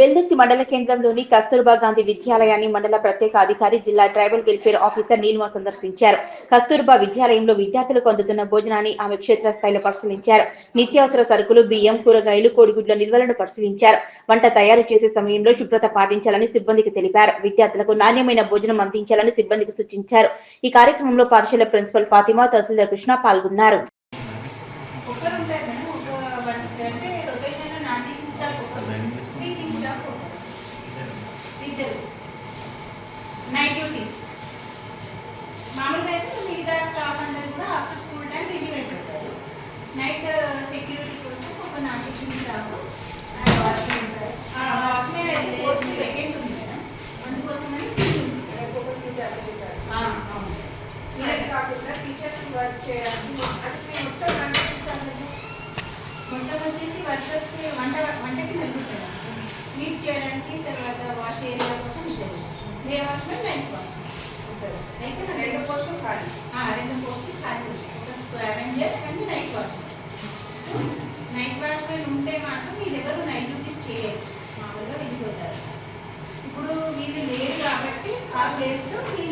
వెల్దుర్తి మండల కేంద్రంలోని కస్తూర్బా గాంధీ విద్యాలయాన్ని మండల ప్రత్యేక అధికారి జిల్లా ట్రైబల్ వెల్ఫేర్ ఆఫీసర్ నీలిమ సందర్శించారు. కస్తూర్బా విద్యాలయంలో విద్యార్థులకు అందుతున్న భోజనాన్ని ఆమె క్షేత్రస్థాయిలో పరిశీలించారు. నిత్యావసర సరుకులు బియ్యం కూరగాయలు కోడిగుడ్ల నిల్వలను పరిశీలించారు. వంట తయారు చేసే సమయంలో శుభ్రత పాటించాలని సిబ్బందికి తెలిపారు. విద్యార్థులకు నాణ్యమైన భోజనం అందించాలని సిబ్బందికి సూచించారు. ఈ కార్యక్రమంలో పాఠశాల ప్రిన్సిపల్ ఫాతిమా తహసీల్దార్ కృష్ణ పాల్గొన్నారు. డ్యూటీస్ మామూలుగా అయితే మిగతా స్టాఫ్ అందరూ కూడా ఆఫ్టర్ స్కూల్ టైం రిలీవ్ అయిపోతారు నైట్ సెక్యూరిటీ కోసం ఒక టీచింగ్ స్టాఫ్ వాచ్మెన్ వాచ్మెన్ అయితే పోస్ట్ వేకెంట్ ఉంది మేడం. అందుకోసమని ఆ, అవును. ఇలాగే కాకుండా టీచర్ వర్క్ చేయడానికి డే వాష్మెన్ నైట్ వాష్మెన్ అయితే రెండు పోస్టులు ఖాళీ రెండు పోస్టులు ఖాళీ ఒక అండ్ నైట్ వాష్మెన్ నైట్ ఉంటే మాత్రం వీళ్ళెవరు నైట్ డ్యూటీస్ చేయరు మామూలుగా వెళ్ళిపోతారు ఇప్పుడు వీళ్ళు లేరు కాబట్టి ఆ ప్లేస్లో వీళ్ళు